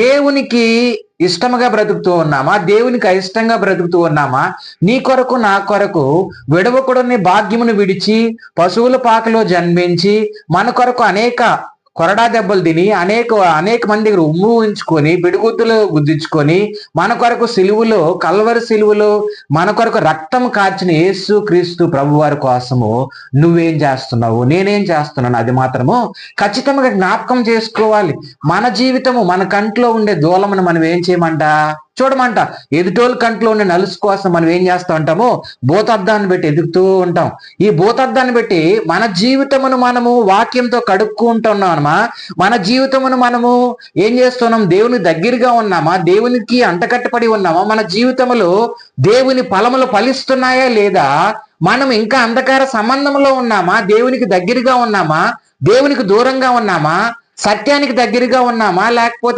దేవునికి ఇష్టముగా బ్రతుకుతూ ఉన్నామా? దేవునికి అయిష్టంగా బ్రతుకుతూ ఉన్నామా? నీ కొరకు నా కొరకు విడవకుడని భాగ్యమును విడిచి పశువుల పాకలో జన్మించి మన కొరకు అనేక కొరడా దెబ్బలు తిని అనేక అనేక మంది దగ్గర ఉమ్ము ఉంచుకొని పిడిగుద్దులు గుద్దించుకొని మన కొరకు సిలువులో కల్వరి సిలువులో మన కొరకు రక్తం కార్చిన యేసు క్రీస్తు ప్రభు వారి కోసము నువ్వేం చేస్తున్నావు? నేనేం చేస్తున్నాను? అది మాత్రము ఖచ్చితంగా జ్ఞాపకం చేసుకోవాలి. మన జీవితము మన కంట్లో ఉండే దూలమును మనం ఏం చేయమంట? చూడమంట. ఎదుటోళ్ళ కంట్లో ఉన్న నలుసు కోసం మనం ఏం చేస్తూ ఉంటాము భూతార్థాన్ని బట్టి ఎదుగుతూ ఉంటాం. ఈ భూతార్థాన్ని పెట్టి మన జీవితమును మనము వాక్యంతో కడుక్కుంటున్నామా మన జీవితమును మనము ఏం చేస్తున్నాం? దేవుని దగ్గరగా ఉన్నామా? దేవునికి అంటకట్టపడి ఉన్నామా? మన జీవితములో దేవుని ఫలములు ఫలిస్తున్నాయా లేదా? మనం ఇంకా అంధకార సంబంధంలో ఉన్నామా? దేవునికి దగ్గరగా ఉన్నామా? దేవునికి దూరంగా ఉన్నామా? సత్యానికి దగ్గరగా ఉన్నామా? లేకపోతే